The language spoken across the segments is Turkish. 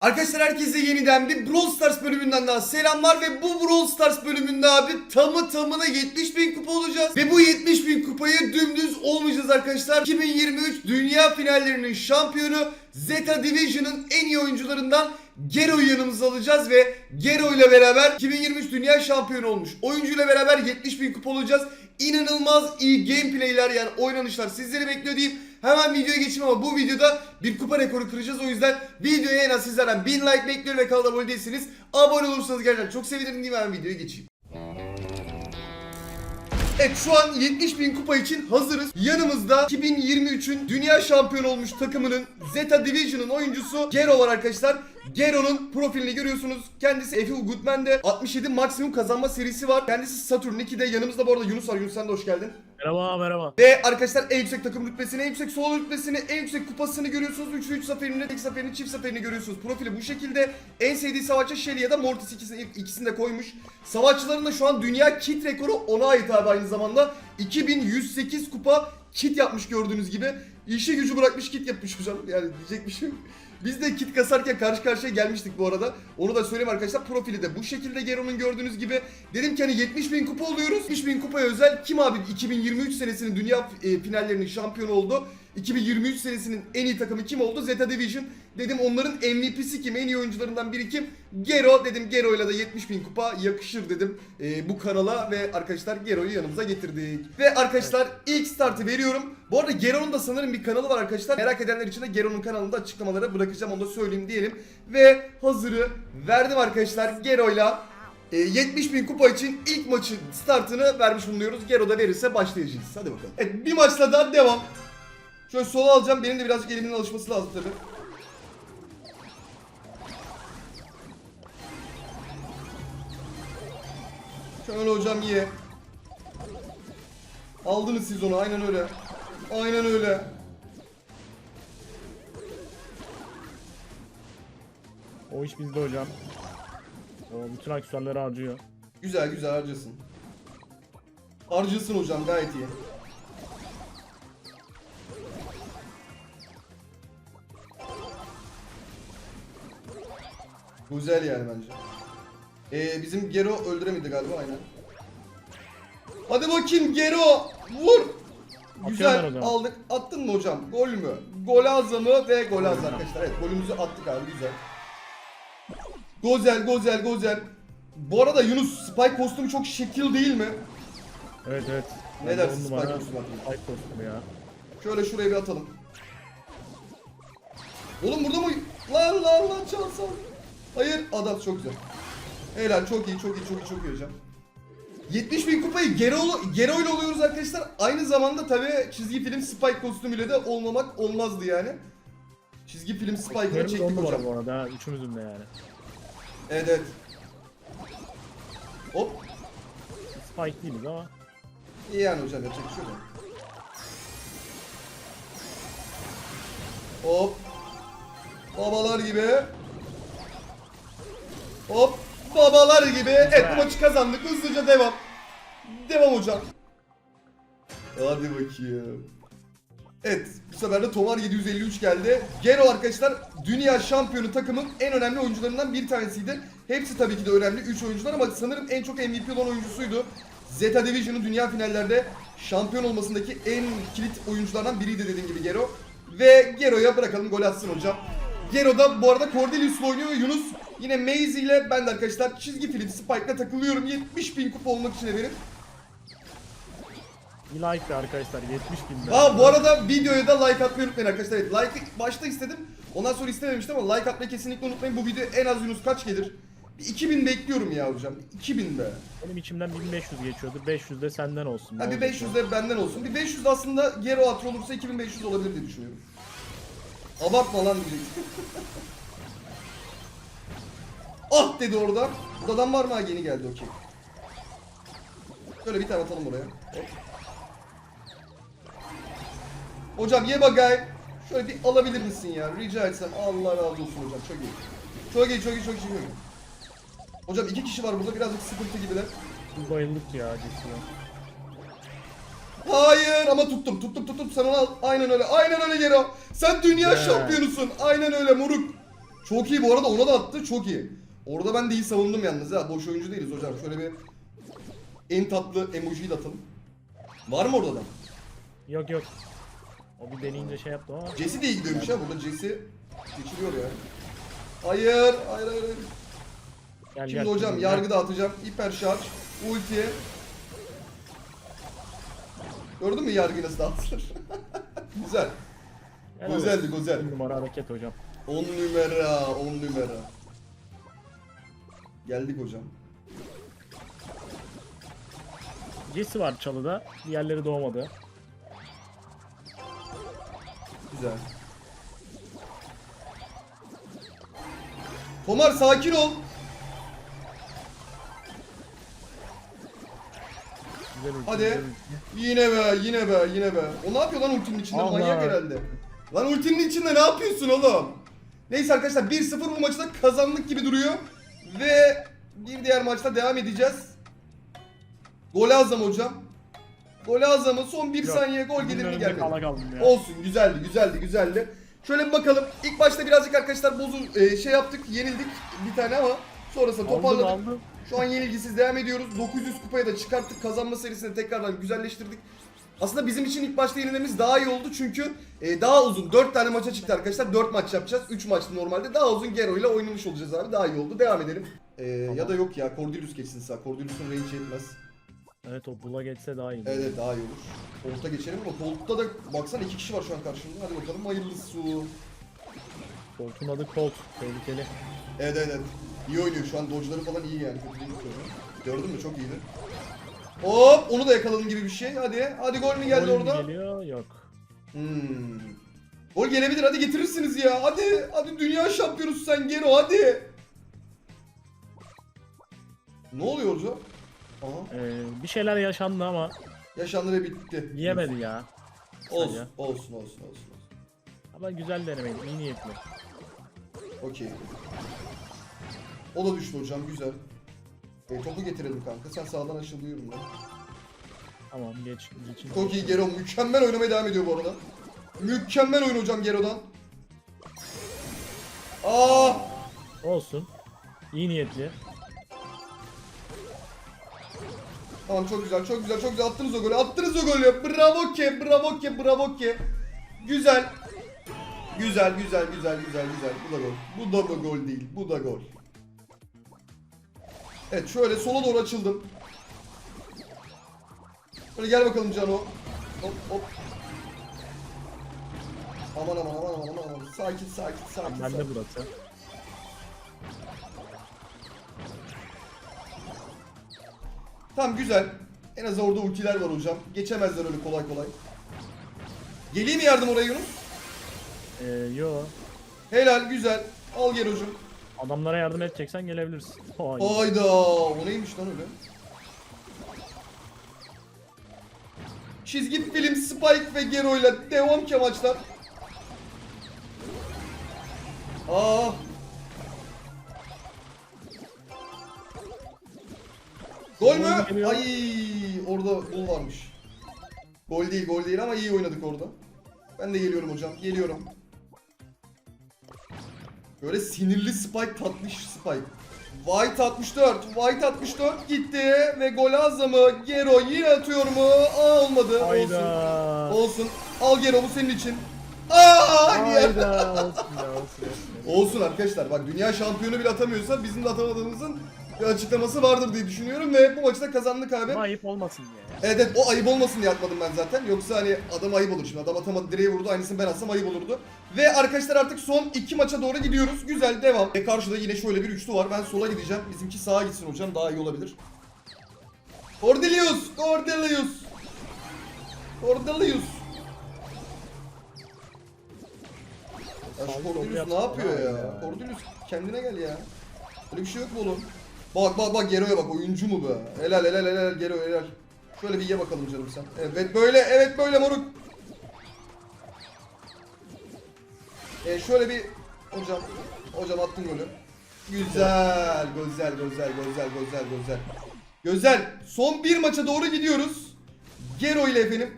Arkadaşlar herkese yeniden bir Brawl Stars bölümünden daha selamlar ve bu Brawl Stars bölümünde abi tamı tamına 70 bin kupa olacağız. Ve bu 70 bin kupayı dümdüz olmayacağız arkadaşlar. 2023 Dünya Finallerinin şampiyonu Zeta Division'ın en iyi oyuncularından Gero'yu yanımıza alacağız ve Gero ile beraber 2023 Dünya Şampiyonu olmuş oyuncuyla beraber 70 bin kupa olacağız. İnanılmaz iyi gameplayler yani oynanışlar sizleri bekliyor diyeyim. Hemen videoya geçeyim ama bu videoda bir kupa rekoru kıracağız. O yüzden videoya en az sizlerden 1000 like bekliyorum ve kanala abone değilseniz abone olursanız gerçekten çok sevinirim diyeyim hemen videoya geçeyim. Evet şu an 70 bin kupa için hazırız. Yanımızda 2023'ün dünya şampiyonu olmuş takımının Zeta Division'ın oyuncusu Gero var arkadaşlar. Gero'nun profilini görüyorsunuz. Kendisi Efe Goodman'de 67 maksimum kazanma serisi var. Kendisi Saturn 2'de. Yanımızda bu arada Yunus var. Yunus sen de hoş geldin. Merhaba merhaba. Ve arkadaşlar en yüksek takım rütbesini, en yüksek solo rütbesini, en yüksek kupasını görüyorsunuz. 3 3 zaferini, tek zaferini, çift zaferini görüyorsunuz. Profili bu şekilde. En sevdiği savaşçı Shelly ya da Mortis ikisini, ikisini de koymuş. Savaşçıların da şu an dünya kit rekoru ona ait abi aynı zamanda. 2108 kupa kit yapmış gördüğünüz gibi. İşi gücü bırakmış kit yapmış hocam. Yani diyecek bir şey yok. Biz de kit kasarken karşı karşıya gelmiştik bu arada. Onu da söyleyeyim arkadaşlar. Profili de bu şekilde Gero'nun gördüğünüz gibi. Dedim ki hani 70 bin kupa oluyoruz. 70 bin kupaya özel. Kim abi 2023 senesinin dünya e, finallerinin şampiyonu oldu. 2023 senesinin en iyi takımı kim oldu? Zeta Division. Dedim onların MVP'si kim? En iyi oyuncularından biri kim? Gero. Dedim Gero'yla da 70 bin kupa yakışır dedim e, bu kanala ve arkadaşlar Gero'yu yanımıza getirdik. Ve arkadaşlar ilk startı veriyorum. Bu arada Gero'nun da sanırım bir kanalı var arkadaşlar. Merak edenler için de Gero'nun kanalında açıklamalara bırakacağım onu da söyleyeyim diyelim. Ve hazırı verdim arkadaşlar Gero'yla. E, 70 bin kupa için ilk maçın startını vermiş bulunuyoruz. Gero da verirse başlayacağız. Hadi bakalım. Evet bir maçla daha devam. Şöyle sola alacağım. Benim de birazcık elimin alışması lazım tabii. Şöyle hocam ye. Aldınız siz onu aynen öyle. Aynen öyle. O iş bizde hocam. O bütün aksesuarları harcıyor. Güzel güzel harcasın. Harcasın hocam gayet iyi. Güzel yani bence. Ee, bizim Gero öldüremedi galiba aynen. Hadi bakayım Gero vur. Güzel aldık. Attın mı hocam? Gol mü? Gol mı ve gol az arkadaşlar. Evet golümüzü attık abi güzel. Gozel gozel gozel. Bu arada Yunus Spike kostümü çok şekil değil mi? Evet evet. Ne Ben de dersin on Spike numara kostümü hakkında? Spike kostümü ya. Şöyle şuraya bir atalım. Oğlum burada mı? Lan lan lan çalsam. Hayır adam çok güzel. Helal çok iyi çok iyi çok iyi çok iyi hocam. 70 bin kupayı Gero, Gero ile oluyoruz arkadaşlar. Aynı zamanda tabi çizgi film Spike kostümüyle de olmamak olmazdı yani. Çizgi film Spike'ını çektik hocam. bu arada üçümüzün de yani. Evet evet. Hop. Spike değiliz ama. İyi yani hocam yapacak bir şey yok. Hop. Babalar gibi. Hop. Babalar gibi. Evet bu maçı kazandık. Hızlıca devam. Devam hocam. Hadi bakayım. Evet bu sefer de Tomar 753 geldi. Gero arkadaşlar dünya şampiyonu takımın en önemli oyuncularından bir tanesiydi. Hepsi tabii ki de önemli 3 oyuncular ama sanırım en çok MVP olan oyuncusuydu. Zeta Division'ın dünya finallerde şampiyon olmasındaki en kilit oyunculardan biriydi dediğim gibi Gero. Ve Gero'ya bırakalım gol atsın hocam. Gero da bu arada Cordelius'la oynuyor ve Yunus yine Maze ile ben de arkadaşlar çizgi film Spike'la takılıyorum. 70 bin kupa olmak için benim. Bir like de arkadaşlar 70 bin. Aa bu arada videoya da like atmayı unutmayın arkadaşlar. Evet, like başta istedim. Ondan sonra istememiştim ama like atmayı kesinlikle unutmayın. Bu video en az Yunus kaç gelir? Bir 2000 bekliyorum ya hocam. 2000 be. Benim içimden 1500 geçiyordu. 500 de senden olsun. Ha bir olacak 500 ya? de benden olsun. Bir 500 de aslında Gero atır olursa 2500 olabilir diye düşünüyorum. Abartma lan diyeceksin. Ah dedi orada. Burada adam var mı? Ha, yeni geldi okey. Şöyle bir tane atalım oraya. Hop. Hocam ye bagay. Şöyle bir alabilir misin ya? Rica etsem. Allah razı olsun hocam. Çok iyi. Çok iyi, çok iyi, çok iyi. Çok iyi. Hocam iki kişi var burada. Birazcık sıkıntı gibiler. Bayıldık ya cidden. Hayır ama tuttum tuttum tuttum sen onu al. Aynen öyle aynen öyle Gero. Sen dünya Güzel. şampiyonusun. Aynen öyle moruk. Çok iyi bu arada ona da attı çok iyi. Orada ben de iyi savundum yalnız ha. Boş oyuncu değiliz hocam. Şöyle bir en tatlı emojiyi de atalım. Var mı orada da? Yok yok. O bir deneyince şey yaptı ama. Jesse de iyi gidiyormuş ha. Burada Jesse geçiriyor ya. Hayır, hayır, hayır. hayır. Gel, Şimdi gel. hocam Gel. yargı dağıtacağım. Hiper şarj, ultiye. Gördün mü yargı nasıl dağıtılır? güzel. Helal Güzeldi, güzel. Bir numara hareket hocam. 10 numara, 10 numara. Geldik hocam. Jesse var çalıda. Diğerleri doğmadı. Güzel. Tomar sakin ol. Güzel ulti, Hadi. ulti. Yine be, yine be, yine be. O ne yapıyor lan ultinin içinde? Allah. Manyak herhalde. Lan ultinin içinde ne yapıyorsun oğlum? Neyse arkadaşlar 1-0 bu maçı da kazandık gibi duruyor. Ve bir diğer maçta devam edeceğiz. Gol azam hocam. Gol azamı son 1 Yok, saniye gol gelir mi gelmedi. Olsun güzeldi güzeldi güzeldi. Şöyle bir bakalım. İlk başta birazcık arkadaşlar bozu e, şey yaptık yenildik bir tane ama sonrasında Aldım toparladık. aldım. Şu an yenilgisiz devam ediyoruz. 900 kupaya da çıkarttık. Kazanma serisini tekrardan güzelleştirdik. Aslında bizim için ilk başta yenilmemiz daha iyi oldu çünkü e, daha uzun 4 tane maça çıktı arkadaşlar. 4 maç yapacağız. 3 maçtı normalde. Daha uzun Gero ile oynamış olacağız abi. Daha iyi oldu. Devam edelim. E, Ya da yok ya Cordelius geçsin sağ. Cordelius'un range yetmez. Evet o bula geçse daha iyi. Evet daha iyi olur. Koltuk'a geçelim ama koltukta da baksana iki kişi var şu an karşımda. Hadi bakalım hayırlısı. Koltuğun adı Colt. Tehlikeli. Evet evet evet. İyi oynuyor şu an dodge'ları falan iyi yani. Kötü değil. Gördün mü çok iyiydi. Hop onu da yakaladım gibi bir şey. Hadi. Hadi gol mü geldi Gol mü orada? Geliyor yok. Hmm. Gol gelebilir hadi getirirsiniz ya. Hadi. Hadi dünya şampiyonusun sen Gero hadi. Ne oluyor hocam? Aha. Ee, bir şeyler yaşandı ama Yaşandı ve bitti. yiyemedi ya. Olsun, olsun, olsun, olsun. olsun. Ama güzel denemeydi. iyi niyetli. Okey. O da düştü hocam, güzel. E, topu getirelim kanka. Sen sağdan açılıyorum ben. Tamam geç. geçin. Çok iyi Gero. Mükemmel oynamaya devam ediyor bu arada. Mükemmel oyun hocam Gero'dan. Aa! Olsun. İyi niyetli. Tamam çok güzel, çok güzel, çok güzel. Attınız o golü, attınız o golü. Bravo ki, bravo ki, bravo ki. Güzel. Güzel, güzel, güzel, güzel, güzel. Bu da gol. Bu da mı gol değil, bu da gol. Evet, şöyle sola doğru açıldım. Böyle gel bakalım Cano. Hop hop. Aman aman aman aman aman aman. Sakin sakin sakin. Bende sakin. burası. Tamam güzel. En az orada ultiler var hocam. Geçemezler öyle kolay kolay. Geleyim mi yardım oraya Yunus? Ee, yo. Helal güzel. Al gel hocam. Adamlara yardım edeceksen gelebilirsin. Ay. Hayda. O neymiş lan öyle? Çizgi film Spike ve Gero ile devam ki maçlar. Aa. Gol mü? Gol geliyor. Ay orada gol varmış. Gol değil gol değil ama iyi oynadık orada. Ben de geliyorum hocam. Geliyorum. Böyle sinirli Spike tatlış Spike. White 64. White 64 gitti ve gol azamı Gero yine atıyor mu? Aa olmadı. Olsun. Hayda. Olsun. Al Gero bu senin için. Aa! Hayda. Olsun ya olsun. olsun. Olsun arkadaşlar bak dünya şampiyonu bile atamıyorsa bizim de atamadığımızın bir açıklaması vardır diye düşünüyorum ve bu maçı da kazandık abi. Ama ayıp olmasın diye. Evet evet o ayıp olmasın diye atmadım ben zaten. Yoksa hani adam ayıp olur şimdi. Adam atamadı direğe vurdu. Aynısını ben atsam ayıp olurdu. Ve arkadaşlar artık son iki maça doğru gidiyoruz. Güzel devam. E karşıda yine şöyle bir üçlü var. Ben sola gideceğim. Bizimki sağa gitsin hocam. Daha iyi olabilir. Cordelius! Cordelius! Cordelius! Ya şu Cordelius ne yapıyor ya. Cordelius kendine gel ya. Öyle bir şey yok mu oğlum? Bak bak bak Gero'ya bak oyuncu mu be? Helal helal helal Gero helal. Şöyle bir ye bakalım canım sen. Evet böyle evet böyle moruk. E şöyle bir hocam hocam attın golü. Güzel güzel güzel güzel güzel güzel. Güzel. Son bir maça doğru gidiyoruz. Gero ile efendim.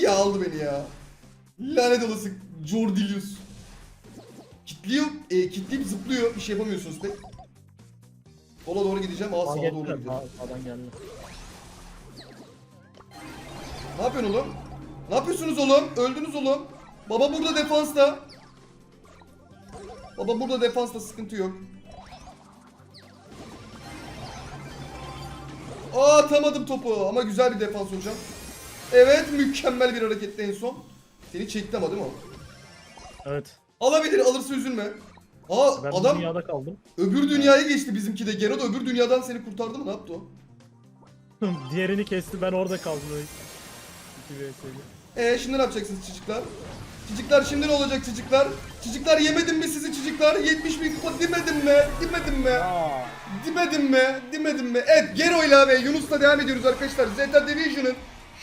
Ya aldı beni ya. Lanet olası Jordilius. Kitliyor, e, kitleyip zıplıyor. Bir şey yapamıyorsunuz pek. Sola doğru gideceğim. Aa sağa doğru. Aa, Sağdan geldi. Ne yapıyorsun oğlum? Ne yapıyorsunuz oğlum? Öldünüz oğlum. Baba burada defansta. Baba burada defansta sıkıntı yok. Aa atamadım topu ama güzel bir defans hocam. Evet mükemmel bir hareketti en son. Seni çekti ama değil mi o? Evet. Alabilir alırsa üzülme. Aa Ben adam dünyada kaldım. öbür dünyaya geçti bizimki de. Geralt öbür dünyadan seni kurtardı mı ne yaptı o? Diğerini kesti ben orada kaldım. öyle. İki. Ee şimdi ne yapacaksınız çocuklar? Çocuklar şimdi ne olacak çocuklar? Çocuklar yemedim mi sizi çocuklar? 70 bin kupa demedim mi? Demedim mi? Aa. Demedim mi? Demedim mi? Evet Gero'yla ve Yunus'la devam ediyoruz arkadaşlar. Zeta Division'ın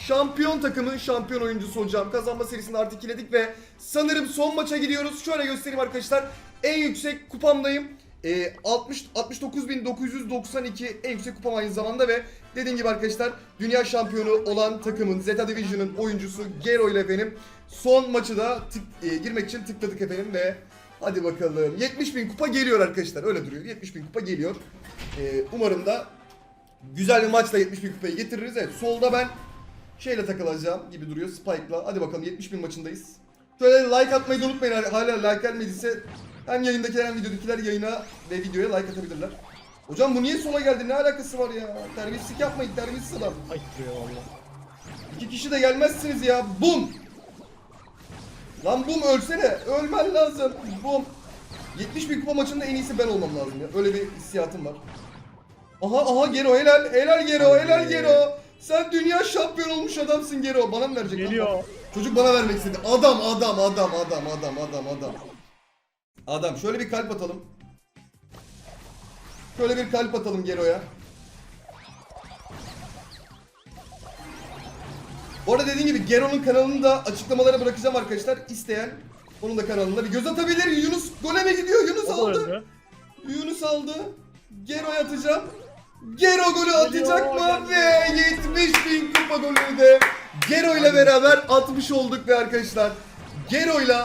şampiyon takımı, şampiyon oyuncusu hocam. Kazanma serisini artık iledik ve sanırım son maça gidiyoruz. Şöyle göstereyim arkadaşlar. En yüksek kupamdayım. Ee, 60 69.992 en yüksek kupam aynı zamanda ve dediğim gibi arkadaşlar dünya şampiyonu olan takımın Zeta Division'ın oyuncusu Gero ile benim son maçı da tık, e, girmek için tıkladık efendim ve hadi bakalım 70 bin kupa geliyor arkadaşlar öyle duruyor 70 bin kupa geliyor Ee, umarım da güzel bir maçla 70 bin kupayı getiririz evet solda ben şeyle takılacağım gibi duruyor Spike'la hadi bakalım 70 bin maçındayız şöyle like atmayı da unutmayın hala like gelmediyse hem yayındakiler hem videodakiler yayına ve videoya like atabilirler Hocam bu niye sola geldi ne alakası var ya terbiyesizlik yapmayın terbiyesiz adam Ay duruyor valla. İki kişi de gelmezsiniz ya. Bum. Lan bum ölsene. Ölmen lazım. Bum. 70 bin kupa maçında en iyisi ben olmam lazım ya. Öyle bir hissiyatım var. Aha aha Gero helal. Helal Gero helal Gero. Sen dünya şampiyon olmuş adamsın Gero. Bana mı verecek? lan? Geliyor. Çocuk bana vermek istedi. Adam adam adam adam adam adam adam. Adam şöyle bir kalp atalım. Şöyle bir kalp atalım Gero'ya. Bu arada dediğim gibi Gero'nun kanalını da açıklamalara bırakacağım arkadaşlar. İsteyen onun da kanalına bir göz atabilir. Yunus gole mi gidiyor? Yunus O da aldı. öldü. Yunus aldı. Gero'ya atacağım. Gero golü atacak mı? Ve 70 bin kupa golünü de Gero ile beraber atmış olduk ve arkadaşlar. Gero ile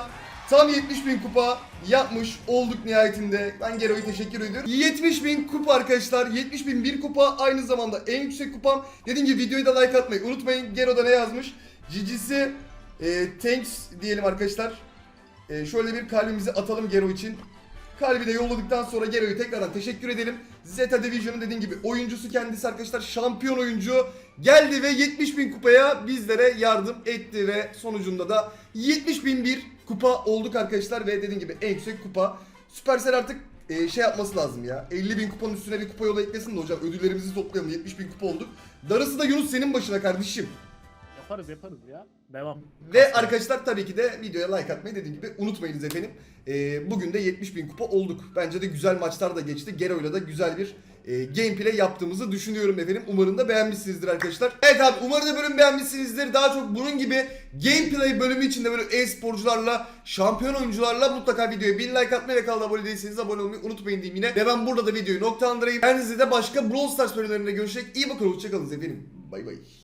tam 70 bin kupa yapmış olduk nihayetinde. Ben Gero'ya teşekkür ediyorum. 70 bin kupa arkadaşlar. 70 bin bir kupa aynı zamanda en yüksek kupam. Dediğim gibi videoyu da like atmayı unutmayın. Gero'da ne yazmış? Cicisi e, thanks diyelim arkadaşlar. E, şöyle bir kalbimizi atalım Gero için. Kalbi de yolladıktan sonra Gero'yu tekrardan teşekkür edelim. Zeta Division'ın dediğim gibi oyuncusu kendisi arkadaşlar şampiyon oyuncu geldi ve 70 bin kupaya bizlere yardım etti ve sonucunda da 70 bin bir kupa olduk arkadaşlar ve dediğim gibi en yüksek kupa. Supercell artık e, şey yapması lazım ya 50 bin kupanın üstüne bir kupa yola eklesin de hocam ödüllerimizi toplayalım 70 bin kupa olduk. Darısı da Yunus senin başına kardeşim. Yaparız yaparız ya. Devam. Ve arkadaşlar tabii ki de videoya like atmayı dediğim gibi unutmayınız efendim. Ee, bugün de 70 bin kupa olduk. Bence de güzel maçlar da geçti. Gero'yla da güzel bir e, gameplay yaptığımızı düşünüyorum efendim. Umarım da beğenmişsinizdir arkadaşlar. Evet abi umarım da bölüm beğenmişsinizdir. Daha çok bunun gibi gameplay bölümü içinde böyle e-sporcularla, şampiyon oyuncularla mutlaka videoya bir like atmayı ve kanala abone değilseniz abone olmayı unutmayın diyeyim yine. Ve ben burada da videoyu noktalandırayım. Kendinize de başka Brawl Stars bölümlerinde görüşecek. İyi bakın hoşçakalın efendim. Bay bay.